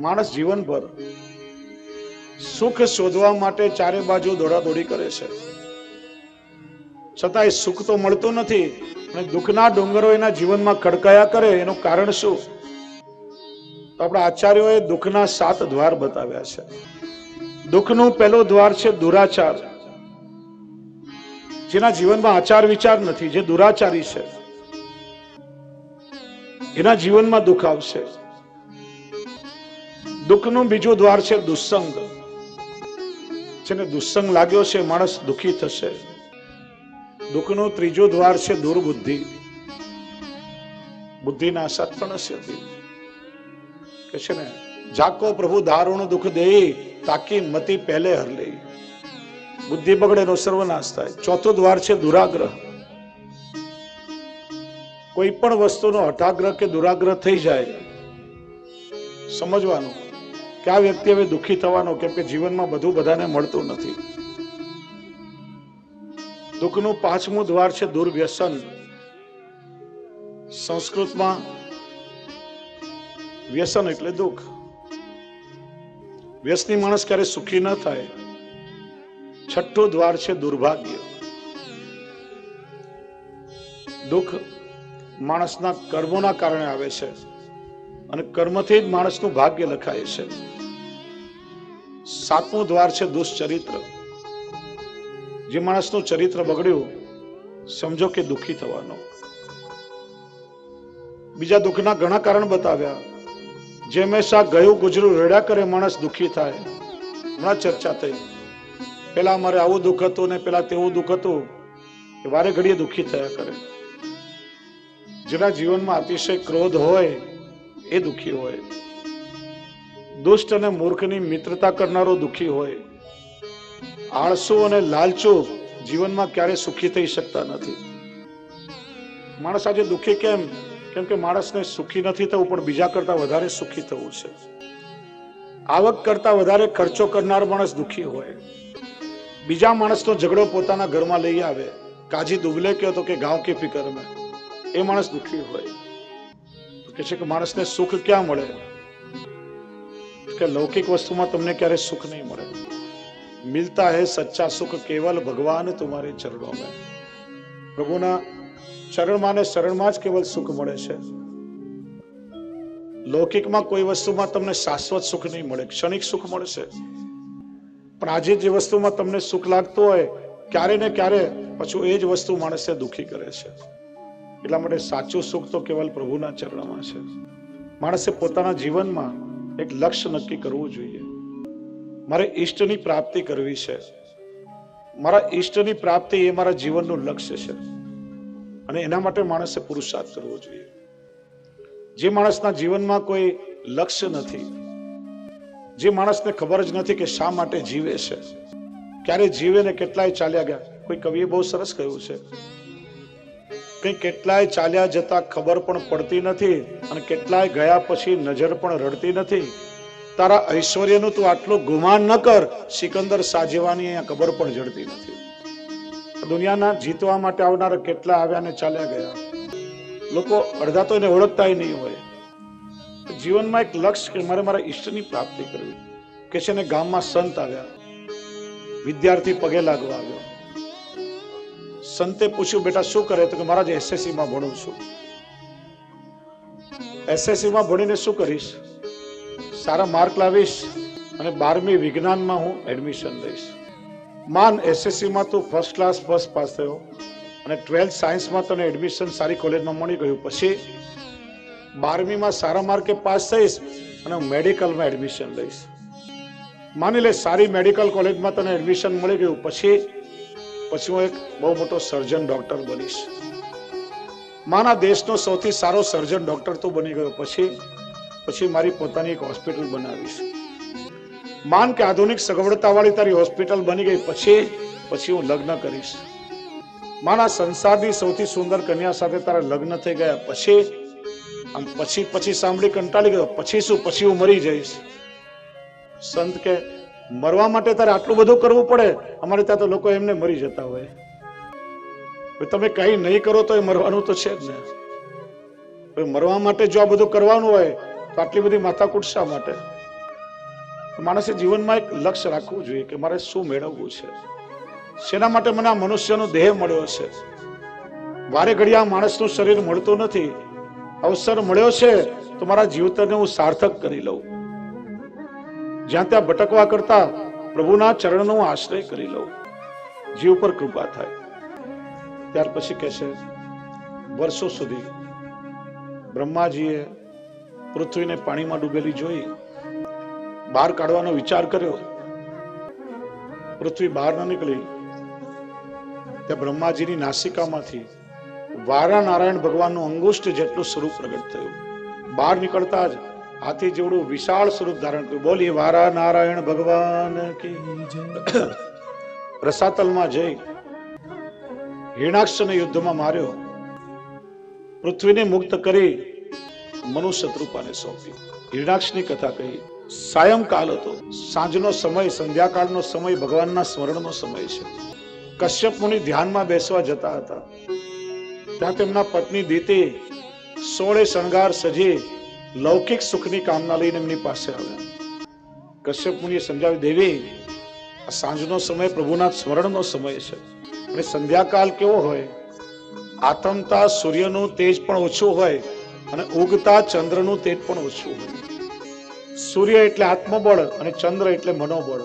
માણસ જીવનભર સુખ શોધવા માટે ચારે બાજુ દોડાદોડી કરે છે. છતાંય સુખ તો મળતું નથી, અને દુઃખના ડુંગરો એના જીવનમાં ખડકાયા કરે, એનું કારણ શું? તો આપણા આચાર્યોએ દુઃખના સાત દ્વાર બતાવ્યા છે. દુઃખનું પહેલો દ્વાર છે દુરાચાર. જેના જીવનમાં આચાર વિચાર નથી, જે દુરાચારી છે. એના જીવનમાં દુઃખ આવશે. દુઃખનું બીજું દ્વાર છે દુસ્સંગ જેને દુસ્સંગ લાગ્યો છે માણસ દુઃખી થશે. દુઃખનું ત્રીજું દ્વાર છે દુર્બુદ્ધિ. બુદ્ધિના સત્પણસ્ય કે છે ને, જાકો પ્રભુ દારૂણ દુઃખ દેઈ, તાકી મતી પહેલે હર લઈ બુદ્ધિ બગડે નો સર્વનાશ થાય. ચોથું દ્વાર છે દુરાગ્રહ. કોઈ પણ વસ્તુનો હઠાગ્રહ કે દુરાગ્રહ થઈ જાય. સમજવાનું. કે આ વ્યક્તિ હવે દુઃખી થવાનો કેમ કે જીવનમાં બધું બધાને મળતું નથી. દુઃખનું પાંચમું દ્વાર છે દુર્વ્યસન. સંસ્કૃતમાં વ્યસન એટલે દુઃખ. વ્યસની માણસ ક્યારે સુખી ન થાય. છઠ્ઠું દ્વાર છે દુર્ભાગ્ય. દુઃખ માણસના કર્મોના કારણે આવે છે. અને કર્મથી જ માણસનું ભાગ્ય લખાય છે. સાતમું દ્વાર છે દુષ્ચરિત્ર જે માણસનું ચરિત્ર બગડ્યું, સમજો કે દુઃખી થવાનો. બીજા દુઃખના ઘણા કારણ બતાવ્યા. જે હંમેશા ગયું ગુજરું રડ્યા કરે માણસ દુઃખી થાય. હમણાં ચર્ચા થઈ. પેલા અમારે આવું દુઃખ હતું ને પેલા તેવું દુઃખ હતું એ વારે ઘડીએ દુઃખી થયા કરે. જેના જીવનમાં અતિશય ક્રોધ હોય એ દુઃખી હોય. દુષ્ટ અને મૂર્ખની મિત્રતા કરનારો દુઃખી હોય. આળસો અને લાલચો જીવનમાં ક્યારે સુખી થઈ શકતા નથી. માણસ આજે દુઃખી કેમ? કેમ કે માણસને સુખી નથી થવું, પણ બીજા કરતા વધારે સુખી થવું છે. આવક કરતા વધારે ખર્ચો કરનાર માણસ દુઃખી હોય. બીજા માણસનો ઝઘડો પોતાના ઘરમાં લઈ આવે. કાજી દુગલે કહો તો કે, ગાંવ કે ફિકર મેં એ માણસ દુઃખી હોય. કે છે કે માણસને સુખ ક્યાં મળે? કે લૌકિક વસ્તુમાં તમને ક્યારે સુખ નહીં મળે? મિલતા હૈ સચ્ચા સુખ, કેવલ ભગવાન તમારે ચરણો મેં પ્રભુના ચરણમાં ને શરણમાં જ કેવલ સુખ મળે છે. લૌકિકમાં કોઈ વસ્તુમાં તમને શાશ્વત સુખ નહીં મળે, ક્ષણિક સુખ મળશે પણ આજે જે વસ્તુમાં તમને સુખ લાગતું હોય, ક્યારે ને ક્યારે પછી એ જ વસ્તુ માણસને દુઃખી કરે છે. એટલા માટે સાચું સુખ તો કેવલ પ્રભુના ચરણમાં છે. માણસે પોતાના જીવનમાં એક લક્ષ્ય નક્કી કરવું જોઈએ. મારે ઈષ્ટની પ્રાપ્તિ કરવી છે. મારા ઈષ્ટની પ્રાપ્તિ એ મારા જીવનનું લક્ષ્ય છે. અને એના માટે માણસે પુરુષાર્થ કરવો જોઈએ. જે માણસના જીવનમાં કોઈ લક્ષ્ય નથી, જે માણસને ખબર જ નથી કે શા માટે જીવે છે, ક્યારે જીવે ને કેટલાય ચાલ્યા ગયા. કોઈ કવિએ બહુ સરસ કહ્યું છે કંઈ કેટલાય ચાલ્યા જતા ખબર પણ પડતી નથી અને કેટલાય ગયા પછી નજર પણ રડતી નથી. તારા ઐશ્વર્યનું તું આટલું ગુમાન ન કર, સિકંદર સાજેવાની અહીંયા ખબર પણ જડતી નથી. દુનિયાના જીતવા માટે આવનારા કેટલા આવ્યા ને ચાલ્યા ગયા. લોકો અડધા તો એને ઓળખતા નહીં હોય. જીવનમાં એક લક્ષ્ય કે મારે મારા ઈષ્ટની પ્રાપ્તિ કરવી. કે છે ને ગામમાં સંત આવ્યા. વિદ્યાર્થી પગે લાગવા આવ્યો. સંતે પૂછ્યું, બેટા, શું કરે? તો કે, મહારાજ એસએસસી માં ભણું છું. એસએસસી માં ભણીને શું કરીશ? સારા માર્ક લાવીશ અને બારમી વિજ્ઞાનમાં હું એડમિશન લઈશ. માન એસએસસી માં તું ફર્સ્ટ ક્લાસ ફર્સ્ટ પાસ થયો. અને ટ્વેલ્થ સાયન્સમાં તને એડમિશન સારી કોલેજમાં મળી ગયું. પછી બારમીમાં સારા માર્કે પાસ થઈશ અને હું મેડિકલમાં એડમિશન લઈશ. માની લે, સારી મેડિકલ કોલેજમાં તને એડમિશન મળી ગયું. પછી પછી હું એક બહુ મોટો સર્જન ડોક્ટર બનીશ. માના દેશનો સૌથી સારો સર્જન ડોક્ટર તો બની ગયો. પછી પછી મારી પોતાની એક હોસ્પિટલ બનાવીશ. માન કે આધુનિક સગવડતા વાળી તારી હોસ્પિટલ બની ગઈ. પછી પછી હું લગ્ન કરીશ. માના સંસારની સૌથી સુંદર કન્યા સાથે તારા લગ્ન થઈ ગયા. પછી, આમ પછી પછી સાંભળી કંટાળી ગયો. પછી શું? પછી હું મરી જઈશ. સંત કે મરવા માટે તારે આટલું બધું કરવું પડે? અમારે ત્યાં તો લોકો એમને મરી જતા હોય. તમે કઈ નહીં કરો તો એ મરવાનું તો છે જ ને. મરવા માટે જો આ બધું કરવાનું હોય, તો આટલી બધી માથાકૂટ શા માટે? માણસે જીવનમાં એક લક્ષ્ય રાખવું જોઈએ કે મારે શું મેળવવું છે. શેના માટે મને આ મનુષ્યનો દેહ મળ્યો છે? વારે ઘડી આ માણસનું શરીર મળતું નથી. અવસર મળ્યો છે, તો મારા જીવતરને હું સાર્થક કરી લઉં. જ્યાં ત્યાં ભટકવા કરતા પ્રભુના ચરણનો આશ્રય કરી લઉં. જીવ પર કૃપા થાય. ત્યાર પછી કે છે વર્ષો સુધી બ્રહ્માજીએ પૃથ્વીને પાણીમાં ડૂબેલી જોઈ, બહાર કાઢવાનો વિચાર કર્યો. પૃથ્વી બહાર ન નીકળી. ત્યાં બ્રહ્માજીની નાસિકામાંથી વારા નારાયણ ભગવાનનું અંગુષ્ઠ જેટલું સ્વરૂપ પ્રગટ થયું. બહાર નીકળતા જ હાથી જેવડું વિશાળ સ્વરૂપ ધારણ કર્યું. બોલી, વારા નારાયણ ભગવાન રસાતલમાં જઈ હિરણાક્ષને યુદ્ધમાં માર્યો. પૃથ્વીને મુક્ત કરી મનુ શત્રુપાને સોંપી હિરણાક્ષની કથા કહી, સાયંકાલ હતો. સાંજનો સમય, સંધ્યાકાળનો સમય, ભગવાનના સ્મરણનો સમય છે. કશ્યપ મુનિ ધ્યાનમાં બેસવા જતા હતા. ત્યાં તેમના પત્ની દીતી સોળે શણગાર સજી લૌકિક સુખની કામના લઈને એમની પાસે આવ્યા. કશ્યપ મુનિએ સમજાવી, દેવી, આ સાંજનો સમય પ્રભુના સ્મરણનો સમય છે અને સંધ્યાકાલ કેવો હોય? આતમતા સૂર્યનું તેજ પણ ઓછું હોય અને ઉગતા ચંદ્રનું તેજ પણ ઓછું હોય. સૂર્ય એટલે આત્મબળ અને ચંદ્ર એટલે મનોબળ.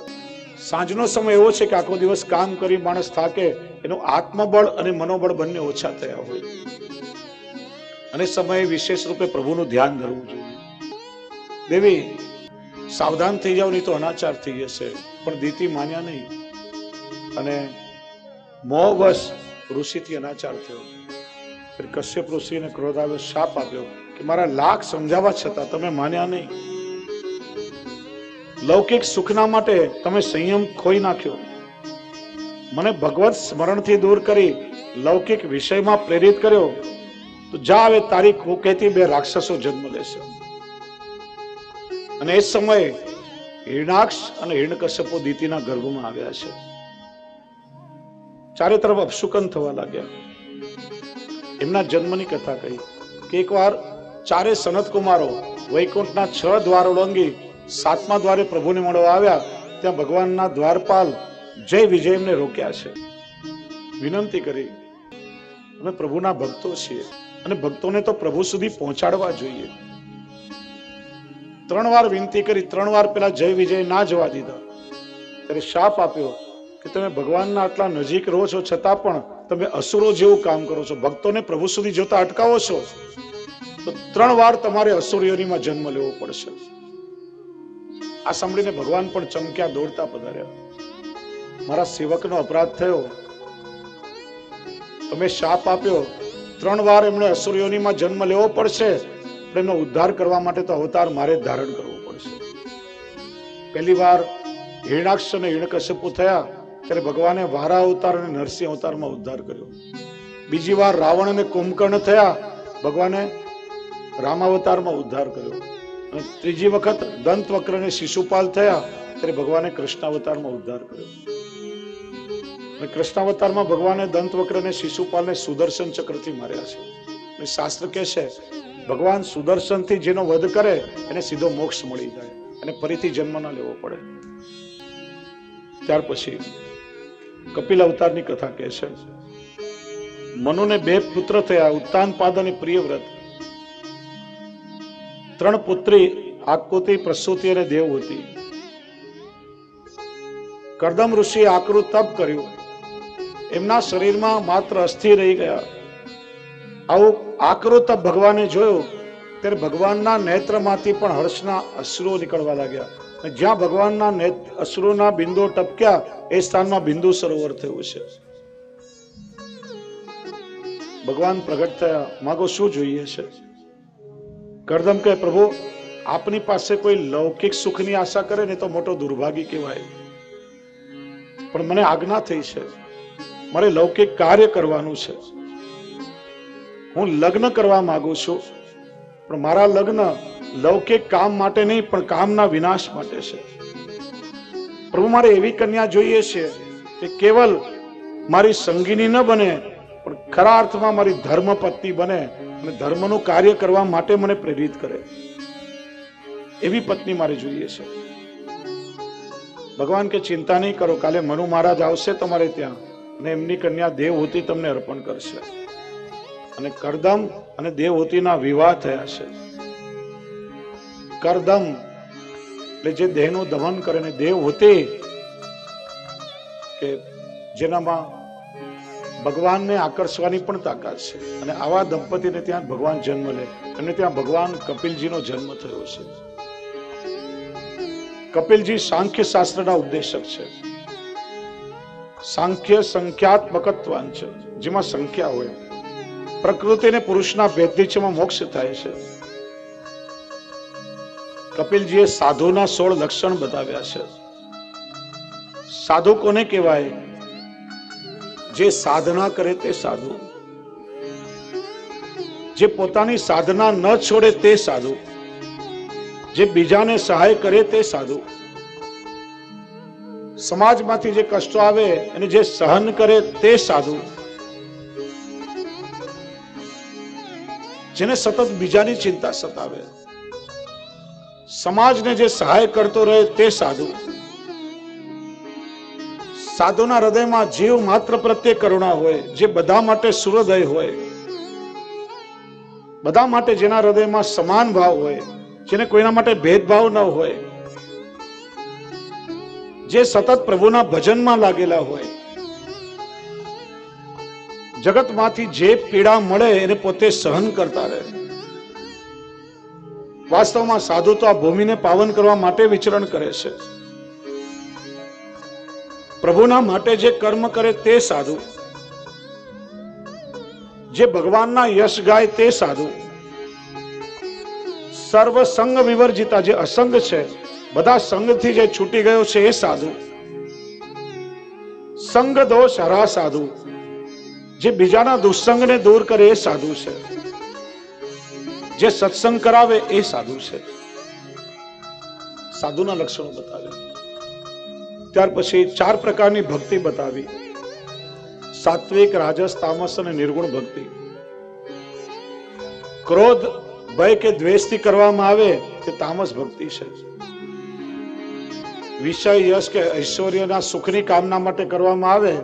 સાંજનો સમય એવો છે કે આખો દિવસ કામ કરી માણસ થાકે, એનું આત્મબળ અને મનોબળ બંને ઓછા થયા હોય. અને સમયે વિશેષ રૂપે પ્રભુનું ધ્યાન ધરવું જોઈએ. દેવી, સાવધાન થઈ જાવ નહીં તો અનાચાર થઈ જશે. પણ દીતી માન્યા નહીં. અને મોહવશ ઋષિથી અનાચાર થયો. કશ્યપ ઋષિને ક્રોધ શાપ આપ્યો કે મારા લાખ સમજાવવા છતાં તમે માન્યા નહીં. લૌકિક સુખના માટે તમે સંયમ ખોઈ નાખ્યો. મને ભગવત સ્મરણથી દૂર કરી લૌકિક વિષયમાં પ્રેરિત કર્યો. તો જા હવે તારી કુકેથી બે રાક્ષસો જન્મ લેશે. અને એ સમયે હિરણાક્ષ અને હિરણકશ્યપો દીતીના ગર્ભમાં આવ્યા છે. ચારે તરફ અપશુકન થવા લાગ્યા. એમના જન્મની કથા કહી કે એકવાર ચારે સનત કુમારો વૈકુંઠના છ દ્વાર ઓળંગી સાતમા દ્વારે પ્રભુને મળવા આવ્યા, ત્યાં ભગવાનના દ્વારપાલ જય વિજય રોક્યા છે. વિનંતી કરી, અમે પ્રભુના ભક્તો છીએ. અને ભક્તોને તો પ્રભુ સુધી પહોંચાડવા જોઈએ. ત્રણ વાર વિનંતી કરી, ત્રણ વાર પેલા જય વિજય ના જવા દીધા. ત્યારે શાપ આપ્યો કે તમે ભગવાનના આટલા નજીક રહો છો, છતાં પણ તમે અસુરો જેવું કામ કરો છો. ભક્તોને પ્રભુ સુધી જોતા અટકાવો છો? તો ત્રણ વાર તમારે અસુરીઓનીમાં જન્મ લેવો પડશે. આ સાંભળીને ભગવાન પણ ચમક્યા દોડતા પધાર્યા. મારા સેવકનો અપરાધ થયો. તમે શાપ આપ્યો ત્રણ વાર એમણે અસુરીઓનીમાં જન્મ લેવો પડશે, પણ એમનો ઉદ્ધાર કરવા માટે તો અવતાર મારે ધારણ કરવો પડશે. પહેલી વાર હિરણાક્ષ અને હિરણકશ્યપુ થયા, ત્યારે ભગવાને વારા અવતાર અને નરસિંહ અવતારમાં ઉદ્ધાર કર્યો. બીજી વાર રાવણ અને કુંભકર્ણ થયા, ભગવાને રામાવતારમાં ઉદ્ધાર કર્યો. અને ત્રીજી વખત દંત વક્ર અને શિશુપાલ થયા, ત્યારે ભગવાને કૃષ્ણાવતારમાં ઉદ્ધાર કર્યો. અને કૃષ્ણાવતારમાં ભગવાને દંત વક્ર શિશુપાલને સુદર્શન ચક્રથી માર્યા છે. અને શાસ્ત્ર કહે છે, ભગવાન સુદર્શનથી જેનો વધ કરે, એને સીધો મોક્ષ મળી જાય અને ફરીથી જન્મ ન લેવો પડે. ત્યાર પછી કપિલ અવતારની કથા કહે છે, મનુને બે પુત્ર થયા ઉત્તાનપાદ અને પ્રિયવ્રત ત્રણ પુત્રી આકૃતિ પ્રસૂતિ અને દેવહૂતિ કરદમ ઋષિએ આકરું તપ કર્યું. એમના શરીરમાં માત્ર અસ્થિ રહી ગયા. આવું આકરું તપ ભગવાને જોયું, ત્યારે ભગવાનના નેત્રમાંથી પણ હર્ષના અશ્રુઓ નીકળવા લાગ્યા. જ્યાં ભગવાનના અશ્રુના બિંદુ ટપક્યા, એ સ્થાનમાં બિંદુ સરોવર થયું છે ભગવાન પ્રગટ થયા, માગો શું જોઈએ છે? કરદમ કહે, પ્રભુ, આપની પાસે કોઈ લૌકિક સુખની આશા કરે ને તો મોટો દુર્ભાગી કહેવાય. પણ મને આજ્ઞા થઈ છે. મારે લૌકિક કાર્ય કરવાનું છે. હું લગ્ન કરવા માંગુ છું, પણ મારા લગ્ન લૌકિક કામ માટે નહીં, પણ કામના વિનાશ માટે છે. પ્રભુ, મારે એવી કન્યા જોઈએ છે કે કેવલ મારી સંગીની ન બને, પણ ખરા અર્થમાં મારી ધર્મ પત્ની બને અને ધર્મનું કાર્ય કરવા માટે મને પ્રેરિત કરે. એવી પત્ની મારે જોઈએ છે. ભગવાન કે ચિંતા નહીં કરો, કાલે મનુ મહારાજ આવશે તમારે ત્યાં. અને એમની કન્યા દેવહૂતિ તમને અર્પણ કરશે. અને કરદમ અને દેવહૂતિના વિવાહ થયા છે. કરદમ એટલે જે દેહનું દમન કરે ને દેવહૂતિ, કે જેનામાં ભગવાનને આકર્ષવાની પણ તાકાત છે. અને આવા દંપતીને ત્યાં ભગવાન જન્મ લે. અને ત્યાં ભગવાન કપિલજીનો જન્મ થયો છે. કપિલજી સાંખ્ય શાસ્ત્રના ઉપદેશક છે. સાંખ્ય સંખ્યાત્મકત્વાન છે. જેમાં સંખ્યા હોય. પ્રકૃતિ અને પુરુષના જેમાં મોક્ષ થાય છે. કપિલજીએ સાધુના સોળ લક્ષણ બતાવ્યા છે. સાધુ કોને કહેવાય? જે સાધના કરે તે સાધુ. જે પોતાની સાધના ન છોડે તે સાધુ. જે બીજાને સહાય કરે તે સાધુ. સમાજમાંથી જે કષ્ટો આવે અને જે સહન કરે તે સાધુ. જેને સતત બીજાની ચિંતા સતાવે. સમાજને જે સહાય કરતો રહે તે સાધુ. સાધુના હૃદયમાં જીવ માત્ર પ્રત્યે કરુણા હોય, જે બધા માટે સુરદય હોય. બધા માટે જેના હૃદયમાં સમાન ભાવ હોય, જેને કોઈના માટે ભેદભાવ ન હોય. જે સતત પ્રભુના ભજનમાં લાગેલા હોય. જગતમાંથી જે પીડા મળે એને પોતે સહન કરતા રહે. વાસ્તવમાં સાધુ તો આ ભૂમિને પાવન કરવા માટે વિચરણ કરે છે. પ્રભુના માટે જે કર્મ કરે તે સાધુ. જે ભગવાનના યશ ગાય તે સાધુ. સર્વ સંગ વિવર્જિતા જે અસંગ છે બધા સંગથી જે છૂટી ગયો છે એ સાધુ. સંગ દોષ હરા સાધુ. જે બીજાના દુસ્સંગને દૂર કરે એ સાધુ છે. જે સત્સંગ કરાવે એ સાધુ છે. સાધુના લક્ષણો બતાવ્યા ત્યાર પછી ચાર પ્રકારની ભક્તિ બતાવી. સાત્વિક, રાજસ, તામસ અને નિર્ગુણ ભક્તિ. ક્રોધ, ભય કે દ્વેષથી કરવામાં આવે તે તામસ ભક્તિ છે. વિષય યશ કે ઐશ્વર્યના સુખની કામના માટે કરવામાં આવે,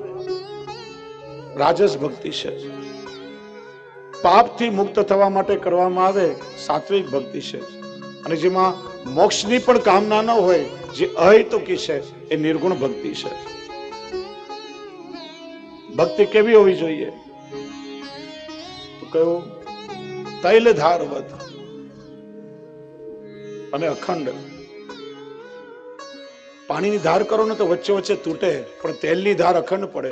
રાજસ ભક્તિ છે. પાપથી મુક્ત થવા માટે કરવામાં આવે, સાત્વિક ભક્તિ છે. અને જેમાં મોક્ષની પણ કામના ન હોય, જે અહેતુકી છે, એ નિર્ગુણ ભક્તિ છે. ભક્તિ કેવી હોવી જોઈએ? તો કયું તૈલ ધારવત અને અખંડ. પાણીની ધાર કરો ને તો વચ્ચે વચ્ચે તૂટે, પણ તેલની ધાર અખંડ પડે.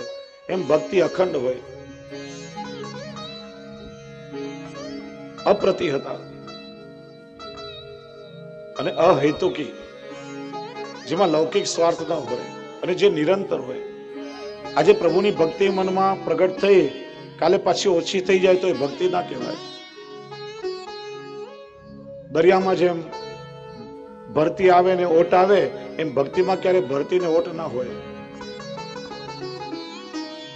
એમ ભક્તિ અખંડ હોય. અપ્રતિહતા. અને અહેતુકી, જેમાં લૌકિક સ્વાર્થ ન હોય અને જે નિરંતર હોય. આજે પ્રભુની ભક્તિ મનમાં પ્રગટ થઈ, કાલે પાછી ઓછી થઈ જાય તો એ ભક્તિ ના કહેવાય. દરિયામાં જેમ ભરતી આવે ને ઓટ આવે એમ ભક્તિમાં ક્યારે ભરતી ને ઓટ ના હોય.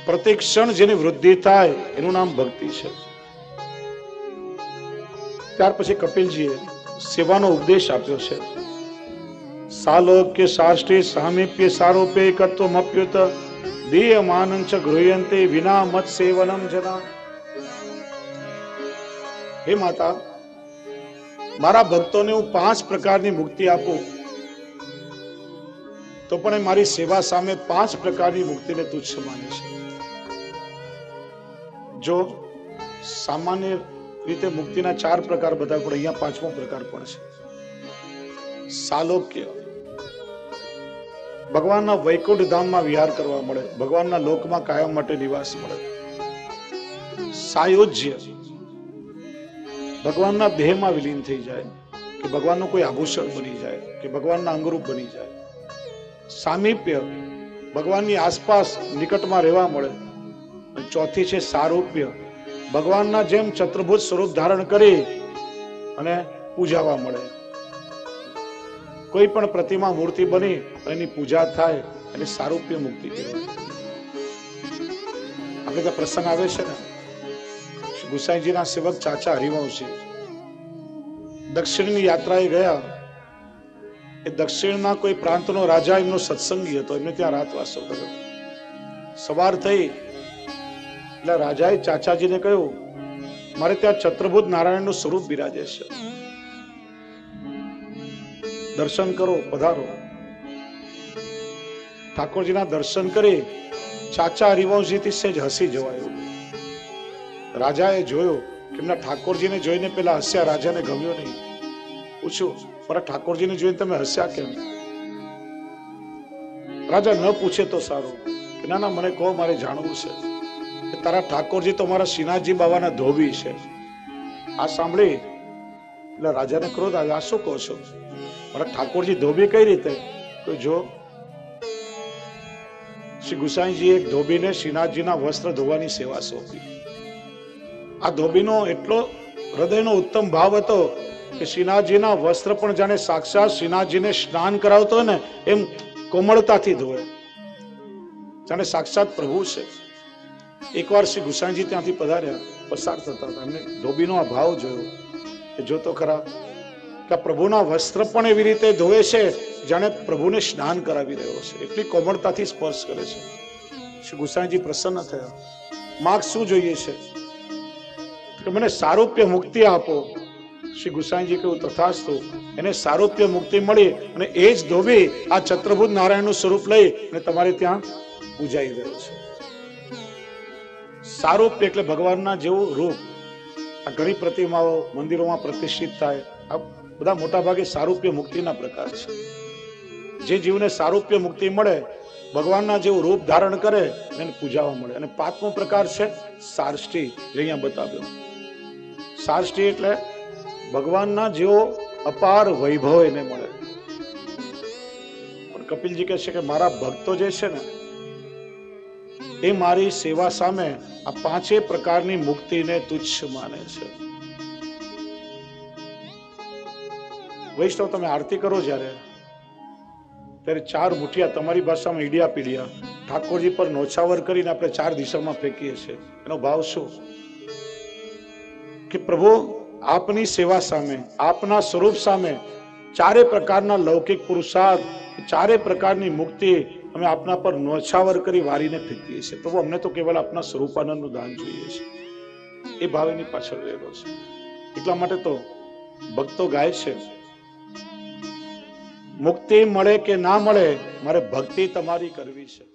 પ્રત્યેક ક્ષણ જેની વૃદ્ધિ થાય, એનું નામ ભક્તિ છે. ત્યાર પછી કપિલજીએ સેવાનો ઉપદેશ આપ્યો છે. સાલોક્ય સાષ્ટે સામીપ્ય સારોપે એકત્વમપ્યુત દીયમાનં ચ ગૃહ્યંતે વિના મત સેવનમ જના. હે માતા, મારા ભક્તોને હું પાંચ પ્રકારની મુક્તિ આપું. તો પણ મારી સેવા સામે પાંચ પ્રકારની મુક્તિને તુચ્છ માને છે. જો સામાન્ય રીતે મુક્તિના ચાર પ્રકાર બધા પણ અહીંયા પાંચમો પ્રકાર પણ છે. સાલોક્ય. ભગવાનના વૈકુંઠ ધામમાં વિહાર કરવા મળે, ભગવાનના લોકમાં કાયમ માટે નિવાસ મળે. સાયોજ્ય. ભગવાનના દેહમાં વિલીન થઈ જાય, કે ભગવાનનું કોઈ આભૂષણ બની જાય, કે ભગવાનના અંગરૂપ બની જાય. સામીપ્ય ભગવાનની આસપાસ નિકટમાં રહેવા મળે. અને ચોથી છે સારૂપ્ય. ભગવાનના જેમ ચતુર્ભુજ સ્વરૂપ ધારણ કરી અને પૂજાવા મળે. કોઈ પણ પ્રતિમા મૂર્તિ બની એની પૂજા થાય અને સારૂપ્ય મુક્તિ કહેવાય. આપણે ત્યાં પ્રસંગ આવે છે ને. ગુસાઈજીના સેવક ચાચા હરિવંશી. દક્ષિણની યાત્રાએ ગયા. એ દક્ષિણના કોઈ પ્રાંતનો રાજા એમનો સત્સંગી હતો, એમને ત્યાં રાતવાસો કર્યો. સવાર થઈ, એટલે રાજાએ ચાચાજીને કહ્યું, મારે ત્યાં છત્રભુજ નારાયણનું સ્વરૂપ બિરાજે છે. દર્શન કરો, પધારો. ઠાકોરજીના દર્શન કરી ચાચા હરિવંશજીથી સેજ હસી જવાયું. રાજાએ જોયું કે એમના ઠાકોરજીને જોઈને પેલા હસ્યા, રાજાને ગમ્યો નહીં. પૂછ્યું મારા ઠાકોરજીને જોઈને તમે હસ્યા કેમ? રાજા ન પૂછે તો સારું. કે ના ના, મને કહો, મારે જાણવું છે. કે તારા ઠાકોરજી તો મારા શ્રીનાથજી બાબાના ધોબી છે. આ સાંભળી. એટલે રાજાને ક્રોધ આવ્યો આ શું કહો છો? મારા ઠાકોરજી ધોબી કઈ રીતે? તો જો, શ્રી ગુસાઈજી એક ધોબીને શ્રીનાથજીના વસ્ત્ર ધોવાની સેવા સોંપી. આ ધોબીનો એટલો હૃદયનો ઉત્તમ ભાવ હતો કે શ્રીનાથજીના વસ્ત્ર પણ જાણે સાક્ષાત શ્રીનાથજીને સ્નાન કરાવતો હોય ને, એમ કોમળતાથી ધોવે જાણે સાક્ષાત પ્રભુ છે. એકવાર શ્રી ગુસાઈજી ત્યાંથી પધાર્યા, પસાર થતા હતા. એમને ધોબીનો આ ભાવ જોયો કે જોતો ખરા કે પ્રભુના વસ્ત્ર પણ એવી રીતે ધોવે છે, જાણે પ્રભુને સ્નાન કરાવી રહ્યો છે. એટલી કોમળતાથી સ્પર્શ કરે છે. શ્રી ગુસાઈજી પ્રસન્ન થયા. માગ શું જોઈએ છે? કે મને સારૂપ્ય મુક્તિ આપો. શ્રી ગુસાઈજી કહ્યું, તથાસ્તુ. એને સારૂપ્ય મુક્તિ મળી અને એ જ ધોબી આ ચત્રભુજ નારાયણનું સ્વરૂપ લઈ અને તમારે ત્યાં પૂજાઈ ગયો છે. સારૂપ્ય એટલે ભગવાનના જેવું રૂપ. આ ઘણી પ્રતિમાઓ મંદિરોમાં પ્રતિષ્ઠિત થાય. આ બધા મોટાભાગે સારૂપ્ય મુક્તિના પ્રકાર છે. જે જીવને સારૂપ્ય મુક્તિ મળે, ભગવાનના જેવું રૂપ ધારણ કરે, એને પૂજાવા મળે. અને પાંચમો પ્રકાર છે સારષ્ટી જે અહીંયા બતાવ્યો. સારષ્ટી એટલે ભગવાનના જેવો અપાર વૈભવ એને મળે. પણ કપિલજી કહે છે કે મારા ભક્તો જે છે ને, એ મારી સેવા સામે આ પાંચે પ્રકારની મુક્તિને તુચ્છ માને છે. વૈષ્ણવ, તમે આરતી કરો જ્યારે, ત્યારે ચાર મુઠિયા તમારી ભાષામાં ઈડિયા પીડિયા, ઠાકોરજી પર નોછાવર કરીને આપણે ચાર દિશામાં ફેંકીએ છીએ. એનો ભાવ શું? કે પ્રભુ આપની સેવા સામે, આપના સ્વરૂપ સામે ચારે પ્રકારના લૌકિક પુરુષાર્થ, ચારે પ્રકારની મુક્તિ અમે આપના પર નોછાવર કરી વારીને ફેંકીએ છીએ. પ્રભુ, અમને તો કેવલ આપના સ્વરૂપાનંદનું દાન જોઈએ છે. એ ભાવ એની પાછળ રહેલો છે. એટલા માટે તો ભક્તો ગાય છે. મુક્તિ મળે કે ના મળે, મારે ભક્તિ તમારી કરવી છે.